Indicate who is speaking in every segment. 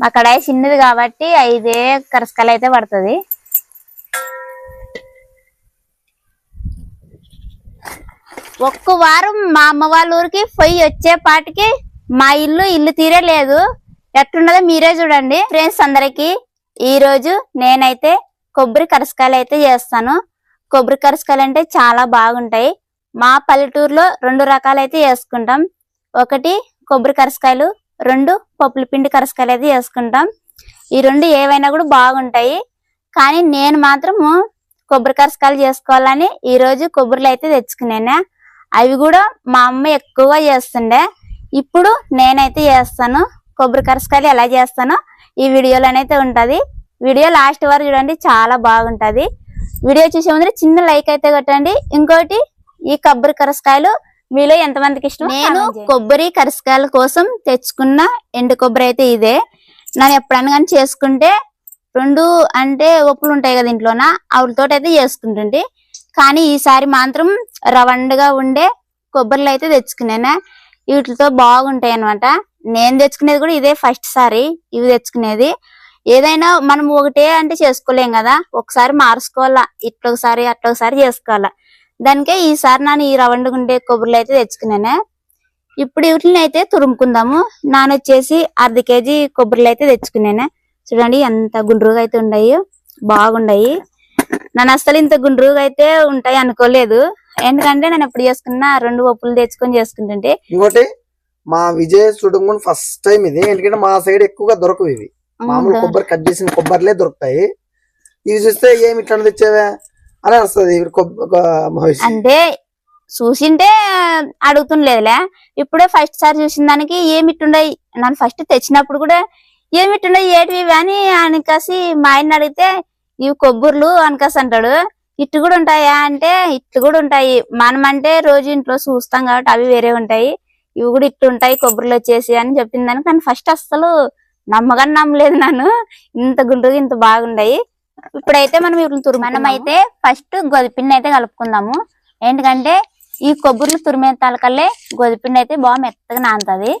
Speaker 1: మా కడాయి చిన్నది కాబట్టి ఐదే కరసకాయలు అయితే పడుతుంది. ఒక్క వారం మా అమ్మ వాళ్ళ ఊరికి పొయ్యి వచ్చే పాటికి మా ఇల్లు ఇల్లు తీరే లేదు ఎట్లున్నదో మీరే చూడండి. ఫ్రెండ్స్ అందరికి ఈ రోజు నేనైతే కొబ్బరి కరసకాయలు అయితే చేస్తాను. కొబ్బరి కరసకాయలు అంటే చాలా బాగుంటాయి. మా పల్లెటూరులో రెండు రకాలు అయితే చేసుకుంటాం. ఒకటి కొబ్బరి కరసకాయలు రెండు పప్పుల పిండి కరసకాయలు అయితే చేసుకుంటాం ఈ రెండు ఏవైనా కూడా బాగుంటాయి. కానీ నేను మాత్రము కొబ్బరి కరసకాయలు చేసుకోవాలని ఈరోజు కొబ్బరిలు అయితే తెచ్చుకున్నాను అవి కూడా మా అమ్మ ఎక్కువగా చేస్తుండే. ఇప్పుడు నేనైతే చేస్తాను. కొబ్బరి కరసకాయలు ఎలా చేస్తానో ఈ వీడియోలోనైతే ఉంటుంది. వీడియో లాస్ట్ వరకు చూడండి చాలా బాగుంటుంది. వీడియో చూసే ముందు చిన్న లైక్ అయితే కొట్టండి. ఇంకోటి ఈ కొబ్బరి కరసకాయలు మీలో ఎంతమందికి ఇష్టం? నేను కొబ్బరి కరసకాయల కోసం తెచ్చుకున్న ఎండు కొబ్బరి అయితే ఇదే. నేను ఎప్పుడైనా కానీ చేసుకుంటే రెండు అంటే ఒప్పులు ఉంటాయి కదా ఇంట్లోన ఆవిడతో అయితే చేసుకుంటుంటే. కానీ ఈసారి మాత్రం రవండగా ఉండే కొబ్బరిలు అయితే తెచ్చుకున్నాను. వీటితో బాగుంటాయి అనమాట నేను తెచ్చుకునేది కూడా ఇదే ఫస్ట్ సారి ఇవి తెచ్చుకునేది. ఏదైనా మనం ఒకటే అంటే చేసుకోలేం కదా. ఒకసారి మార్చుకోవాలా ఇట్లా ఒకసారి అట్లా ఒకసారి చేసుకోవాలా. దానికే ఈసారి నేను ఈ రవండగా ఉండే కొబ్బరిలు అయితే తెచ్చుకున్నాను. ఇప్పుడు వీటిని అయితే తురుముకుందాము. నాన్న వచ్చేసి అర్ధ కేజీ కొబ్బరిలు అయితే తెచ్చుకున్నాను. చూడండి ఎంత గుండ్రుగా అయితే ఉన్నాయి. బాగున్నాయి. నన్ను అసలు ఇంత గుండ్రుగా అయితే ఉంటాయి అనుకోలేదు. ఎందుకంటే నేను ఎప్పుడు చేసుకున్నా రెండు పప్పులు తెచ్చుకొని చేసుకుంటుంటే
Speaker 2: ఇంకోటి మా విజయ్ సుడుంగున్ ఫస్ట్ టైం ఇది. ఎందుకంటే మా సైడ్ ఎక్కువగా దొరకవు ఇవి. మామూలు కొబ్బరి కట్ చేసిన కొబ్బరిలే దొరుకుతాయి. ఇవి చూస్తే ఏమి ఇట్లా తెచ్చావే? అని వస్తుంది
Speaker 1: అంటే చూసింటే అడుగుతుండలేదులే ఇప్పుడే ఫస్ట్ సారి చూసిన దానికి ఏమిట్టుండే నన్ను ఫస్ట్ తెచ్చినప్పుడు కూడా ఏమిట్టుండే ఏటివి ఇవి అని అనకాసి మా ఆయన అడిగితే ఇవి కొబ్బుర్లు అనకాసి అంటాడు. ఇట్టు కూడా ఉంటాయా అంటే ఇట్లు కూడా ఉంటాయి. మనం అంటే రోజు ఇంట్లో చూస్తాం కాబట్టి అవి వేరే ఉంటాయి. ఇవి కూడా ఇట్టు ఉంటాయి కొబ్బరిలో వచ్చేసి అని చెప్పింది దానికి ఫస్ట్ అస్సలు నమ్మగానే నమ్మలేదు నన్ను. ఇంత గుండ్రుగా ఇంత బాగుండాయి. ఇప్పుడైతే మనం వీటిని తురుము మనం అయితే ఫస్ట్ గోధుపిండి అయితే కలుపుకుందాము. ఏంటంటే ఈ కొబ్బరిలు తురిమే తలకల్లే గోధుపిండి అయితే బాగా మెత్తగా నానుతుంది.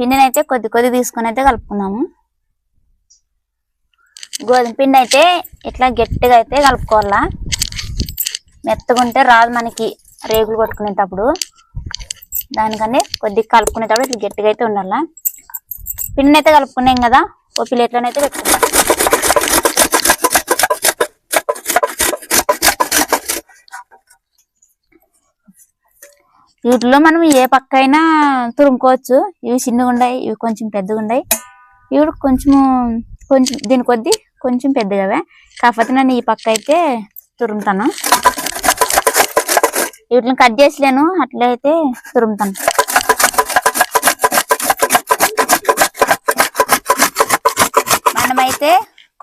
Speaker 1: పిండిని అయితే కొద్ది కొద్ది తీసుకొని అయితే కలుపుకుందాము. గోధుమ పిండి అయితే ఇట్లా గట్టిగా అయితే కలుపుకోవాలా. మెత్తగా ఉంటే రాదు మనకి రేగులు కొట్టుకునేటప్పుడు. దానికని కొద్దిగా కలుపుకునేటప్పుడు ఇట్లా గట్టిగా అయితే ఉండాలా. పిండిని అయితే కలుపుకున్నాం కదా ఓ ప్లేట్లోనైతే పెట్టుకుందాం. వీటిలో మనం ఏ పక్క అయినా తురుముకోవచ్చు. ఇవి చిన్నగా ఉన్నాయి ఇవి కొంచెం పెద్దగా ఉన్నాయి ఇవి కొంచెము కొంచెం దీని కొద్ది కొంచెం పెద్దగా కాకపోతే నేను ఈ పక్క అయితే తురుముతాను. వీటిని కట్ చేసలేను అట్లే అయితే తురుముతాను. మనమైతే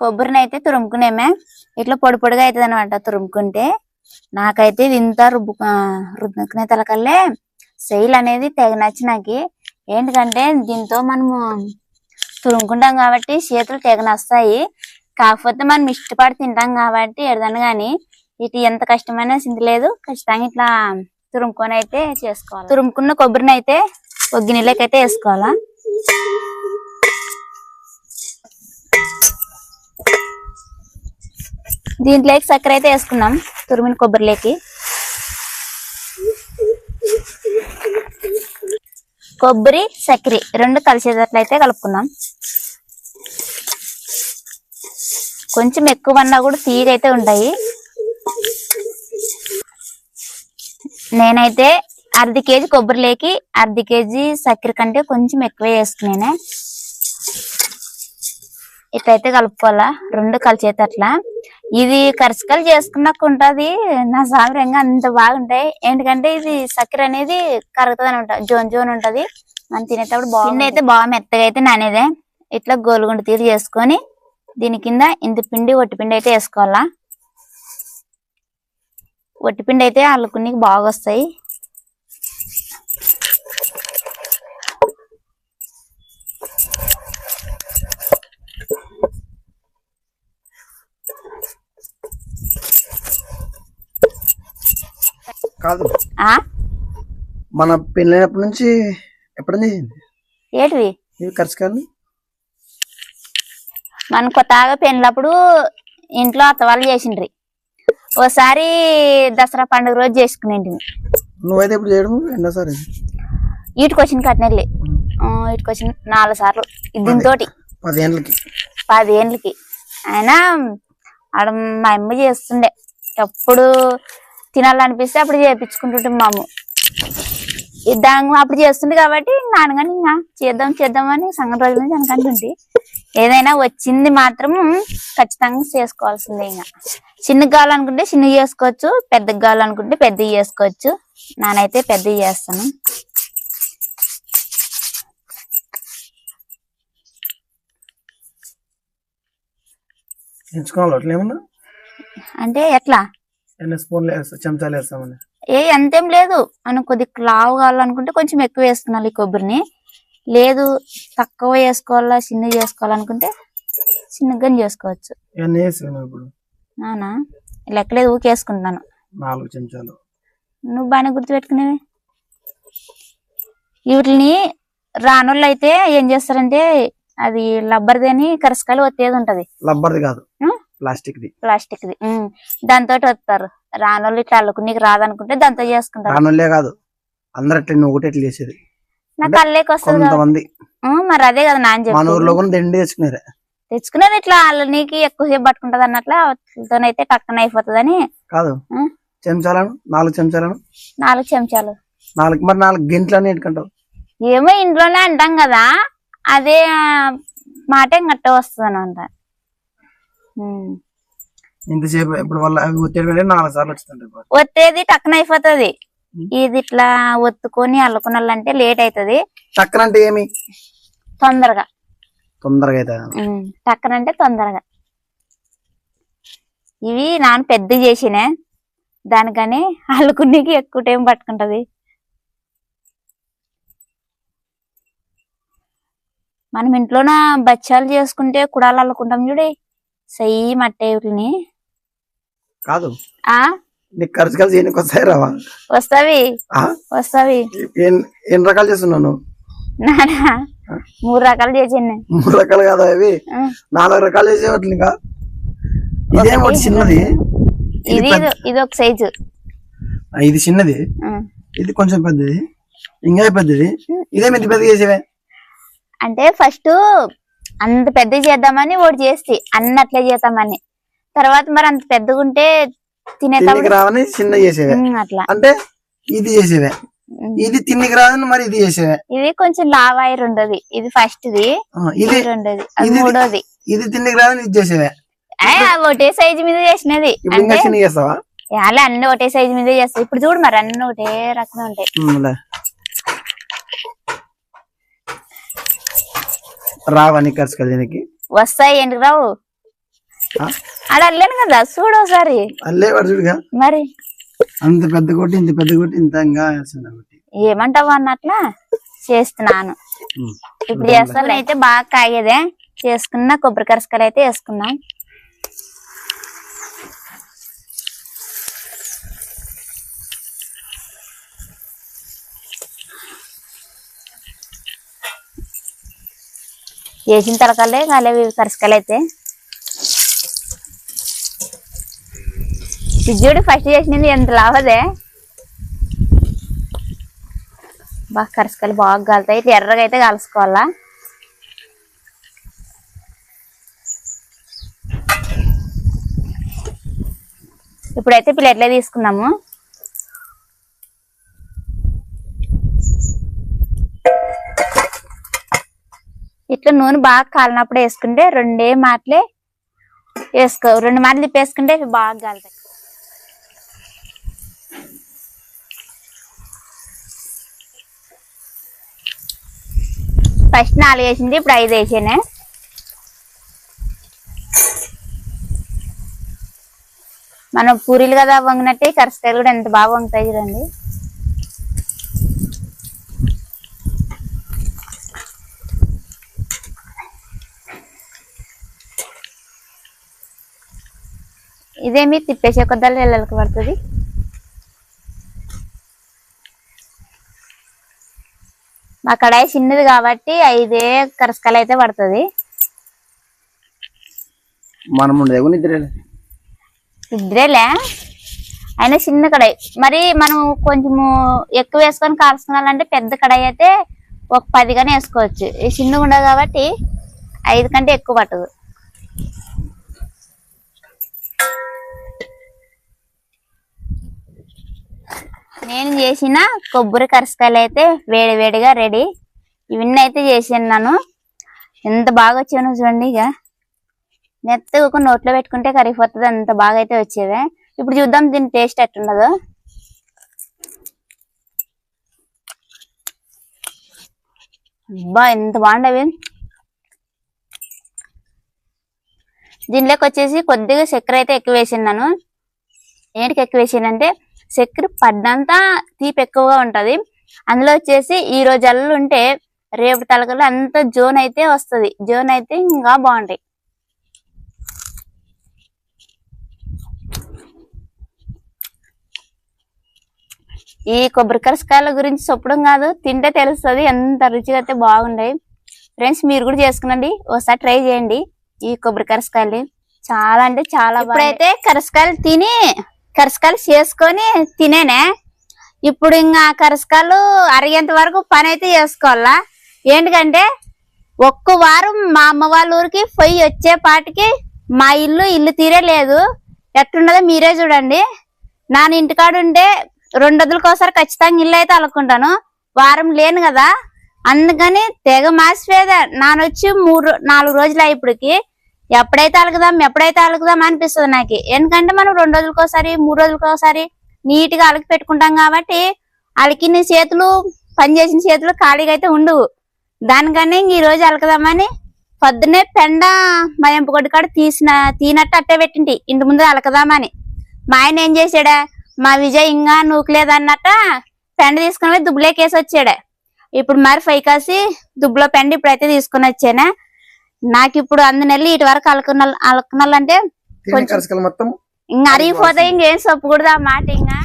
Speaker 1: కొబ్బరిని అయితే తురుముకునేమే. ఇట్లా పొడి పొడిగా అవుతుంది అనమాట తురుముకుంటే. నాకైతే వింత ఇంత రుబ్బు రుబ్బుకునే తలకల్లే సెయిల్ అనేది తెగ నచ్చి నాకు. ఏంటంటే దీంతో మనము తురుముకుంటాం కాబట్టి చేతులు తెగ నస్తాయి. కాకపోతే మనం ఇష్టపడి తింటాం కాబట్టి ఎడదాను కానీ ఇటు ఎంత కష్టమైనా చింతలేదు ఖచ్చితంగా ఇట్లా తురుముకొని అయితే చేసుకోవాలి. తురుముకున్న కొబ్బరిని అయితే ఒక అయితే వేసుకోవాలా? దీంట్లోకి చక్కెర అయితే వేసుకున్నాం తురిమిన కొబ్బరిలోకి. కొబ్బరి చక్కెర రెండు కలిసేటట్లయితే కలుపుకున్నాం కొంచెం ఎక్కువ అన్నా కూడా తీగ అయితే ఉంటాయి. నేనైతే అర్ధ కేజీ కొబ్బరిలోకి అర్ధ కేజీ చక్కెర కంటే కొంచెం ఎక్కువ వేసుకున్నానే ఇట్లయితే కలుపుకోవాలా? రెండు కలిసేటట్లా. ఇది కరసకాయలు చేసుకున్నాక ఉంటుంది. నా సాగరంగా అంత బాగుంటాయి. ఎందుకంటే ఇది చక్కెర అనేది కరుగుతుంది అనమాట జోన్ జోన్ ఉంటది. మనం తినేటప్పుడు బాగుంది అయితే బాగా మెత్తగా అయితే నానేదే. ఇట్లా గోలుగుండు తీరు చేసుకొని దీని కింద ఇంత పిండి ఒట్టి పిండి అయితే వేసుకోవాలా. ఒట్టి పిండి అయితే అల్లుకుని బాగా వస్తాయి
Speaker 2: కాదు.
Speaker 1: ఆ?
Speaker 2: మన పెళ్ళైనప్పటి నుంచి ఎప్పుడైనా
Speaker 1: ఏంటివి
Speaker 2: ఇవి కరచకాయలు
Speaker 1: మనం కొత్తగా పెళ్ళప్పుడు ఇంట్లో అత్త వాళ్ళు చేసిండ్రి. ఓసారి దసరా పండుగ రోజు చేసుకునేంటి
Speaker 2: నువ్వైతే ఇప్పుడు చేయడం? రెండోసారి.
Speaker 1: వీటికి వచ్చిన కట్నెల్లి వీటికి వచ్చిన నాలుగు సార్లు. దీంతోటి
Speaker 2: పదేళ్ళకి
Speaker 1: పదేళ్ళకి అయినా ఆడ మా అమ్మ చేస్తుండే. ఎప్పుడు తినాలనిపిస్తే అప్పుడు చేపించుకుంటుంటే మా అమ్మ దాని అప్పుడు చేస్తుంది కాబట్టి నాన్నగాని ఇంకా చేద్దాం చేద్దామని సంగతి రోజుల నుంచి అనుకుంటుంది ఏదైనా వచ్చింది మాత్రం ఖచ్చితంగా చేసుకోవాల్సిందే ఇంకా. చిన్నగా కావాలనుకుంటే చిన్నగా చేసుకోవచ్చు పెద్దగా కావాలనుకుంటే పెద్దవి చేసుకోవచ్చు. నానైతే పెద్దవి చేస్తాను. అంటే ఎట్లా?
Speaker 2: ఎన్ని స్పూన్లు వేస్తా చెంచాలు వేస్తామని.
Speaker 1: ఏ అంతేం లేదు. మనం కొద్దిగా లావు కావాలనుకుంటే కొంచెం ఎక్కువ వేసుకోవాలి ఈ కొబ్బరిని. లేదు తక్కువ వేసుకోవాలా చిన్నగా చేసుకోవాలనుకుంటే చిన్నగా చేసుకోవచ్చు.
Speaker 2: ఇవన్నీ వేసాను ఇప్పుడు?
Speaker 1: నానా? లెక్కలేదు ఊకేసుకుంటున్నాను
Speaker 2: నాలుగు చెంచాలు.
Speaker 1: నువ్వు బాగానే గుర్తుపెట్టుకునేవి. వీటిని రానోళ్ళు అయితే ఏం చేస్తారంటే అది లబ్బర్ది కరసకాయలు ఒత్తేది ఉంటది.
Speaker 2: లబ్బర్ది కాదు? ప్లాస్టిక్ ది
Speaker 1: ప్లాస్టిక్ ది దాంతో వస్తారు రానోళ్ళు ఇట్లా అల్లుకు నీకు రాదనుకుంటే దాంతో చేసుకుంటారు.
Speaker 2: రానులే కాదు. అందరు అట్లా నువ్వు ఒకటి చేసేది.
Speaker 1: నాకు అల్లేకి వస్తుంది కదా.
Speaker 2: కొంతమంది.
Speaker 1: ఉమ్, మరి అదే కదా నాన్న
Speaker 2: మన ఊర్లో
Speaker 1: చెప్పి
Speaker 2: కూడా దండి తెచ్చుకున్నారే
Speaker 1: తెచ్చుకున్నారు ఇట్లా అల్లనికి ఎక్కువసేపు పట్టుకుంటది అన్నట్ల వాటితోనైతే టక్కన అయిపోతుందని.
Speaker 2: కాదు? చెంచాలను నాలుగు చెంచాలను.
Speaker 1: నాలుగు చెంచాలు.
Speaker 2: నాలుగు మరి నాలుగు గింట్లని ఎట్టుకుంటావు?
Speaker 1: ఏమో ఇంట్లోనే అంటాం కదా. అదే మాట గట్ట వస్తుంది అనమాట
Speaker 2: ఇంతసేపు ఇప్పుడు వల్ల అవి ఒత్తిడి నాలుగు సార్లు
Speaker 1: ఒత్తేది టక్కన అయిపోతుంది. ఇది ఇట్లా ఒత్తుకొని అల్లుకునాలంటే లేట్ అవుతుంది
Speaker 2: చక్కన అంటే ఏమి?
Speaker 1: తొందరగా.
Speaker 2: తొందరగా అయితే
Speaker 1: ఉమ్, టక్కన అంటే తొందరగా. ఇవి నాన్న పెద్ద చేసినే దానికని అల్లుకునేకి ఎక్కువ టైం పట్టుకుంటది. మనం ఇంట్లోన బచ్చాలు చేసుకుంటే కుడాలు అల్లుకుంటాం చూడే. సయ్యి మట్టే వీటిని
Speaker 2: కాదు.
Speaker 1: ఆ?
Speaker 2: నీకు ఖర్చు కలిసి ఎన్ని వస్తాయి రావా?
Speaker 1: వస్తావి?
Speaker 2: ఆ?
Speaker 1: వస్తావి.
Speaker 2: ఎన్ని రకాలు చేస్తున్నావు నువ్వు?
Speaker 1: నానా? మూడు రకాలు చేసింది.
Speaker 2: మూడు రకాలు కాదా అవి నాలుగు రకాలు చేసేవాట్లు ఇంకా? ఇదేం ఒకటి చిన్నది? ఇది
Speaker 1: ఇది
Speaker 2: పెద్ద-
Speaker 1: ఒక సైజు.
Speaker 2: ఇది చిన్నది? ఇది కొంచెం పెద్దది. ఇంకా పెద్దది? ఇదేం ఇంత పెద్దగా చేసేవే?
Speaker 1: అంటే ఫస్ట్ అంత పెద్ద చేద్దామని ఒకటి చేసి అన్నట్లే చేద్దామని. తర్వాత మరి అంత పెద్దగా ఉంటే తినేటప్పుడు
Speaker 2: రావని చిన్న చేసేవే.
Speaker 1: అట్లా.
Speaker 2: అంటే ఇది చేసేవే. ఇది తిన్నికి రాదని మరి ఇది చేసేవే.
Speaker 1: ఇది కొంచెం లావాయి రెండోది. ఇది ఫస్ట్ ది
Speaker 2: ఇది
Speaker 1: రెండోది మూడోది.
Speaker 2: ఇది తిన్నికి రాదని ఇది చేసేవే.
Speaker 1: ఒకటే సైజు మీద చేసినది. అలా అన్ని ఒకటే సైజు మీద చేస్తాయి ఇప్పుడు చూడు మరి అన్ని ఒకటే రకంగా ఉంటాయి.
Speaker 2: ఉమ్, లే. రావా నీ ఖర్చు దీనికి?
Speaker 1: వస్తాయి ఎందుకు రావు? ఆడ అల్లాను కదా చూడు ఒకసారి.
Speaker 2: అల్లే వాడు చూడుగా.
Speaker 1: మరి?
Speaker 2: అంత పెద్ద కొట్టి ఇంత పెద్ద కొట్టి ఇంత
Speaker 1: ఏమంటావు అన్నట్లా చేస్తున్నాను. ఇప్పుడు చేస్తాను అయితే బాగా కాగేదే. చేసుకున్న కొబ్బరి కరసకాయలు అయితే వేసుకున్నాం వేసిన తలకాలే కాలేవి కరసకాయలు అయితే. చూడు ఫస్ట్ చేసినది ఎంత లాభదే. బాగా కరసకాయలు బాగా కాలుతాయి. ఇట్లా ఎర్రగా అయితే కలుసుకోవాలా ఇప్పుడైతే ప్లేట్లే తీసుకున్నాము. ఇట్లా నూనె బాగా కాలినప్పుడు వేసుకుంటే రెండే మాటలే వేసుకో రెండు మాటలు తిప్పేసుకుంటే బాగా కాలుతాయి ఫస్ట్ నాలుగు వేసింది ఇప్పుడు ఐదు వేసాను. మనం పూరీలు కదా వంగినట్టే కరసకాయలు కూడా ఎంత బాగా వంగుతాయి చూడండి. ఇదేమి తిప్పేసి ఒక దళ ఇళ్ళకి పడుతుంది. మా కడాయి చిన్నది కాబట్టి ఐదే కరసకాయలు అయితే పడుతుంది.
Speaker 2: మనం
Speaker 1: ఇద్దరేలే. అయినా చిన్న కడాయి. మరి మనం కొంచెము ఎక్కువ వేసుకొని కాల్చుకున్నాలంటే పెద్ద కడాయి అయితే ఒక పదిగానే వేసుకోవచ్చు. ఈ చిన్న ఉండదు కాబట్టి ఐదు కంటే ఎక్కువ పట్టదు. నేను చేసిన కొబ్బరి కరసకాయలు అయితే వేడి వేడిగా రెడీ. ఇవన్నీ అయితే చేసిన్నాను ఎంత బాగా వచ్చాను చూడండి ఇక. మెత్తగా ఒక నోట్లో పెట్టుకుంటే కరిగిపోతుంది అంత బాగా అయితే వచ్చేవే. ఇప్పుడు చూద్దాం దీని టేస్ట్ ఎట్టుండదు అబ్బా ఎంత బాగుండవి. దీనిలోకి వచ్చేసి కొద్దిగా చక్కెర అయితే ఎక్కువ వేసినాను ఏంటికి ఎక్కువ వేసానంటే చక్కెర పడ్డంతా తీపి ఎక్కువగా ఉంటది. అందులో వచ్చేసి ఈ రోజు అల్లు ఉంటే రేపు తలకలు అంత జోన్ అయితే వస్తది. జోన్ అయితే ఇంకా బాగుంటాయి. ఈ కొబ్బరి కరసకాయల గురించి చెప్పడం కాదు తింటే తెలుస్తుంది. ఎంత రుచిగా అయితే బాగుంటాయి. ఫ్రెండ్స్ మీరు కూడా చేసుకునండి. ఒకసారి ట్రై చేయండి ఈ కొబ్బరి కరసకాయలు చాలా అంటే చాలా ఇప్పుడైతే కరసకాయలు తిని కరసకాయలు చేసుకొని తినేనే. ఇప్పుడు ఇంకా కరసకాయలు అరిగేంత వరకు పని అయితే చేసుకోవాలా? ఏంటికంటే ఒక్క వారం మా అమ్మ వాళ్ళ ఊరికి పొయ్యి వచ్చే పాటికి మా ఇల్లు ఇల్లు తీరే లేదు ఎట్లున్నదో మీరే చూడండి. నాన్న ఇంటికాడుంటే రెండు రోజులకోసారి ఖచ్చితంగా ఇల్లు అయితే అలుక్కుంటాను వారం లేను కదా. అందుకని తెగ మాసిపోయేద. నానొచ్చి మూడు నాలుగు రోజులు ఇప్పటికి ఎప్పుడైతే అలుకుదాం ఎప్పుడైతే అలుకుదాం అనిపిస్తుంది నాకు. ఎందుకంటే మనం రెండు రోజులకోసారి మూడు రోజులకోసారి నీట్గా అలికి పెట్టుకుంటాం కాబట్టి అలికిన చేతులు పని చేసిన చేతులు ఖాళీగా అయితే ఉండవు. దానికన్నా ఈ రోజు అలకదామని పొద్దునే పెండ మా ఎంపగొడ్డు కాడ తీసిన తీనట్టు అట్టే పెట్టింటి. ఇంటి ముందు అలకదామని మా ఆయన ఏం చేశాడా మా విజయ్ ఇంకా నూకలేదన్నట్ట పెండ తీసుకుని దుబ్బులేకేసి వచ్చాడా ఇప్పుడు మరి ఫైకాసి దుబ్బులో పెండ ఇప్పుడైతే తీసుకుని వచ్చానా. నాకు ఇప్పుడు అందునెల్లి ఇటు వరకు అలకున అలకునాలంటే కొంచెం-
Speaker 2: మొత్తం?
Speaker 1: ఇంకా అరిగిపోతే ఇంకేం చెప్పకూడదు ఆ మాట ఇంకా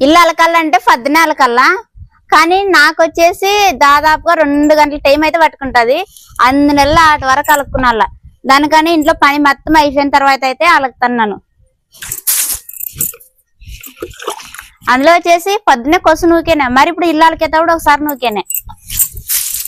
Speaker 1: ఇల్లు అలకాలంటే పొద్దునే అలకల్లా కానీ నాకు వచ్చేసి దాదాపుగా రెండు గంటల టైం అయితే పట్టుకుంటది. అందు నెలల అటు వరకు అలుక్కునాల. దానికని ఇంట్లో పని మొత్తం అయిపోయిన తర్వాత అయితే అలుకుతున్నాను. అందులో వచ్చేసి పొద్దునే కొసు నూకేనే? మరి ఇప్పుడు ఇల్లు కూడా ఒకసారి నూకేనే.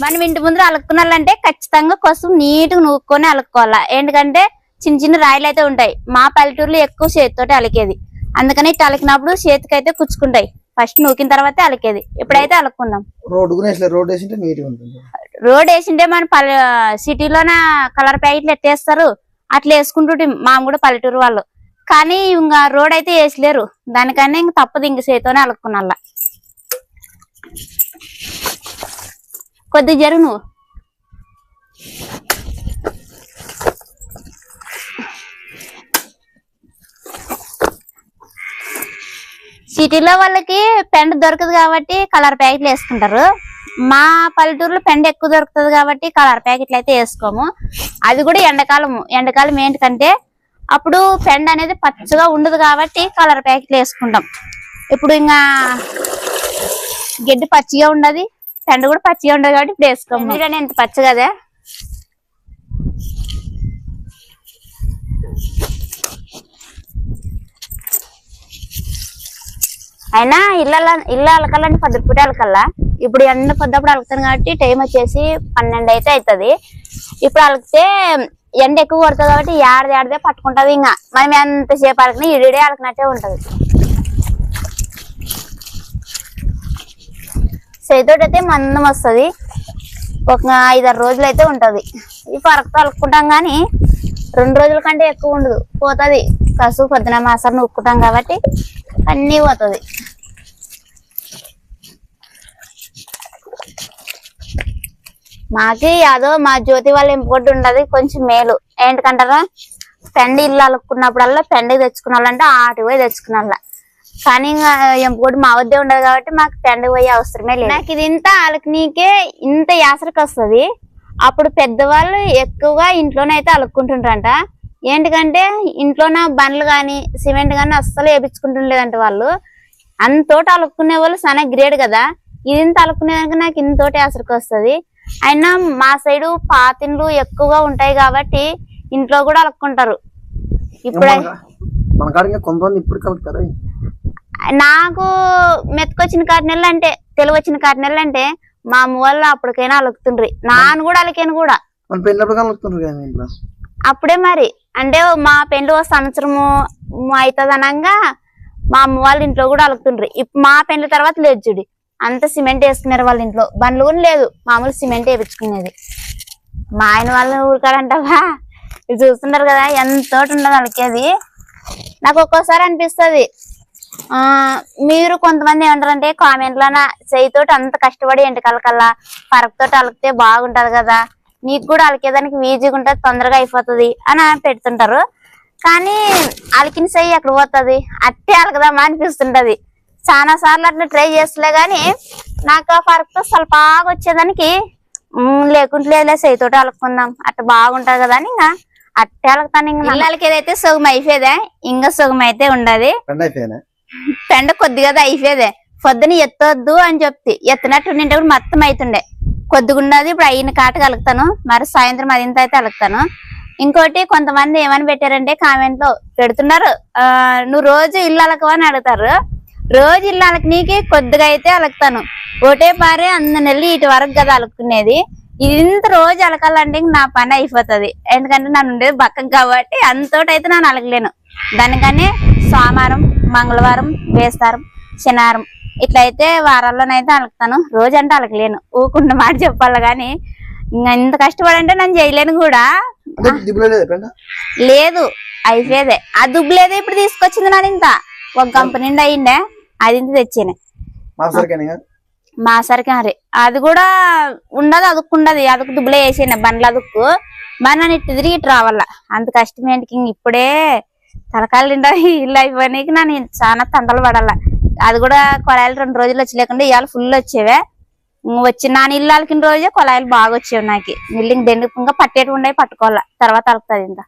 Speaker 1: మనం ఇంటి ముందు అలుక్కునాలంటే ఖచ్చితంగా కొసు నీట్గా నూక్కొని అలుక్కోవాలా? ఎందుకంటే చిన్న చిన్న రాయలు అయితే ఉంటాయి. మా పల్లెటూరులో ఎక్కువ చేతితోటి అలికేది. అందుకని ఇట్లా అలికినప్పుడు చేతికి అయితే కుచ్చుకుంటాయి. ఫస్ట్ నూకిన తర్వాతే అలికేది. ఇప్పుడైతే అలుక్కుందాం.
Speaker 2: రోడ్డు వేసలే రోడ్డు వేసింటే ఉంటుంది.
Speaker 1: రోడ్ వేసింటే మన పల్లె సిటీలోన కలర్ ప్యాకెట్లు ఎట్టేస్తారు అట్లా వేసుకుంటుంటే మా కూడా పల్లెటూరు వాళ్ళు. కానీ ఇంకా రోడ్ అయితే వేసలేరు. దానికన్నా ఇంక తప్పదు ఇంక చేతోనే అలుక్కునల్లా. కొద్ది జరుగు నువ్వు. సిటీలో వాళ్ళకి పెండ దొరకదు కాబట్టి కలర్ ప్యాకెట్లు వేసుకుంటారు. మా పల్లెటూరులో పెండ ఎక్కువ దొరుకుతుంది కాబట్టి కలర్ ప్యాకెట్లు అయితే వేసుకోము. అది కూడా ఎండాకాలము. ఎండాకాలం ఏంటికంటే అప్పుడు పెండ అనేది పచ్చగా ఉండదు కాబట్టి కలర్ ప్యాకెట్లు వేసుకుంటాం. ఇప్పుడు ఇంకా గడ్డి పచ్చిగా ఉండదు పెండ కూడా పచ్చిగా ఉండదు కాబట్టి ఇప్పుడు వేసుకోము. ఎంత పచ్చగా అయినా ఇళ్ళ ఇల్లు అలకాలంటే పది పూట అలకల్లా ఇప్పుడు ఎండ పొద్దప్పుడు అలుకుతాను కాబట్టి టైం వచ్చేసి పన్నెండు అయితే అవుతుంది ఇప్పుడు అలికితే ఎండ ఎక్కువ కొడుతుంది కాబట్టి ఏడది ఏడదే పట్టుకుంటుంది ఇంకా మనం ఎంతసేపు అలకినా ఇడిడే అలకినట్టే ఉంటుంది. చేతితోటి అయితే మందం వస్తుంది. ఒక ఐదారు రోజులు అయితే ఉంటుంది. ఈ పరకతో అలుకుంటాం కానీ రెండు రోజుల కంటే ఎక్కువ ఉండదు. పోతుంది. కసు పొద్దున మాసాలు నూక్కుంటాం కాబట్టి అన్నీ పోతుంది. మాకి యాదో మా జ్యోతి వాళ్ళ ఇంకొకటి ఉండదు కొంచెం మేలు. ఏంటంటారా పెండ ఇల్లు అలుక్కున్నప్పుడల్లా పెండి తెచ్చుకున్నాళ్ళంటే ఆటి పోయి తెచ్చుకున్నాళ్ళ. కానీ ఇంకా ఎంపుకోటి మా వద్దే ఉండదు కాబట్టి మాకు పెండ పోయే అవసరమే లేదు. నాకు ఇది ఇంత అలకనీకే ఇంత యాసరికి వస్తుంది. అప్పుడు పెద్దవాళ్ళు ఎక్కువగా ఇంట్లోనే అయితే అలుక్కుంటుంటారంట ఏంటికంటే ఇంట్లోన బండ్లు కానీ సిమెంట్ కానీ అస్సలు వేపించుకుంటుండలేదంట వాళ్ళు. అంతోటి అలుక్కునే వాళ్ళు చాలా గ్రేట్ కదా. ఇది ఇంత అలుక్కునేదానికి నాకు ఇంతోటి యాసరికి వస్తుంది. అయినా మా సైడు పాతిండ్లు ఎక్కువగా ఉంటాయి కాబట్టి ఇంట్లో కూడా అలుక్కుంటారు. ఇప్పుడే నాకు మెతుకొచ్చిన కాటి నెలలు అంటే తెలివి వచ్చిన కాటి నెలలు అంటే మా అమ్మ వాళ్ళు అప్పటికైనా అలుకుతుండ్రి. నాన్న కూడా అలికాను కూడా. అప్పుడే మరి. అంటే మా పెళ్ళి ఓ సంవత్సరము అవుతుంది అనగా మా అమ్మ వాళ్ళ ఇంట్లో కూడా అలుగుతుండ్రు ఇప్పుడు మా పెళ్ళి తర్వాత లేదు చూడి అంత సిమెంట్ వేసుకున్నారు వాళ్ళ ఇంట్లో. బండ్లు కూడా లేదు. మామూలు సిమెంట్ వేపించుకునేది. మా ఆయన వాళ్ళని ఊరికాడంటావా? ఇది చూస్తున్నారు కదా ఎంతో ఉండదు అలికేది. నాకు ఒక్కోసారి అనిపిస్తుంది. మీరు కొంతమంది ఏమంటారంటే కామెంట్లోన చేయితోటి అంత కష్టపడి ఎంటకలకల్లా పరకతోటి అలికితే బాగుంటది కదా. నీకు కూడా అలికేదానికి ఈజీగా ఉంటది తొందరగా అయిపోతది అని పెడుతుంటారు. కానీ అలికిన చెయ్యి ఎక్కడ పోతుంది. అట్టే అలకదామా అనిపిస్తుంటది. చాలా సార్లు అట్లా ట్రై చేస్తలే గానీ నాకు ఆ పరకతో స్వల్పాగా వచ్చేదానికి "ఉమ్, లేకుంటలేదులే చేయితోటి అలుక్కుందాం. అట్లా బాగుంటది కదా అని ఇంకా అట్టే అలుకుతాను ఇంకా ఇళ్ళకి ఏదైతే సుగం అయిపోయేదే ఇంకా సుగం అయితే ఉండదు.
Speaker 2: పెండ
Speaker 1: కొద్దిగా అయిపోయేదే. పొద్దున ఎత్తొద్దు అని చెప్తే ఎత్తినట్టు నింటే కూడా మొత్తం అవుతుండే కొద్దిగా ఉన్నది ఇప్పుడు అయిన కాట కలుగుతాను. మరి సాయంత్రం అదింత అయితే అలుగుతాను. ఇంకోటి కొంతమంది ఏమని పెట్టారంటే కామెంట్లో పెడుతున్నారు. ఆ, నువ్వు రోజు ఇల్లు అలకవా అని అడుగుతారు. రోజు ఇల్లు అలకనీకి కొద్దిగా అయితే అలుకుతాను ఒకటే పారే అంద నెల్లి ఇటు వరకు కదా అలుకునేది ఇది ఇంత రోజు అలకాలంటే నా పని అయిపోతుంది. ఎందుకంటే నన్ను ఉండేది బక్కం కాబట్టి అంతోటైతే నేను అలకలేను దానికని సోమవారం మంగళవారం వేస్తారు శనివారం ఇట్లయితే వారాల్లోనైతే అలకుతాను. రోజు అంటే అలకలేను. ఊకుండా మాట చెప్పాలి కానీ ఇంకా ఇంత కష్టపడంటే నేను చేయలేను కూడా.
Speaker 2: లేదా
Speaker 1: లేదు అయిపోయేదే. ఆ దుబ్బులేదే ఇప్పుడు తీసుకొచ్చింది నాని ఇంత. ఒక కంపెనీ నుండి అయ్యిండే అది ఇంత తెచ్చాను.
Speaker 2: మా
Speaker 1: సరికి మరి. అది కూడా ఉండదు అదుక్కుండదు. అదుకు దుబ్బులే వేసాను బండ్ల అదుక్కు. మరి నన్ను ఇటు తిరిగి ఇటు రావాల. అంత కష్టం ఏంటికి ఇంక ఇప్పుడే తలకాయలు నిండా ఇల్లు అయిపోయినాకి నన్ను చాలా తంటలు పడాల. అది కూడా కొలాయిలు రెండు రోజులు వచ్చి లేకుండా ఇవాళ ఫుల్ వచ్చేవే. వచ్చి నా నీళ్ళు అలికిన రోజే కొలాయిలు బాగా వచ్చేవి నాకు. నీళ్ళు ఇంకా దెండి ఇంకా పట్టేటి ఉండే పట్టుకోవాలి. తర్వాత అలుకుతుంది ఇంకా.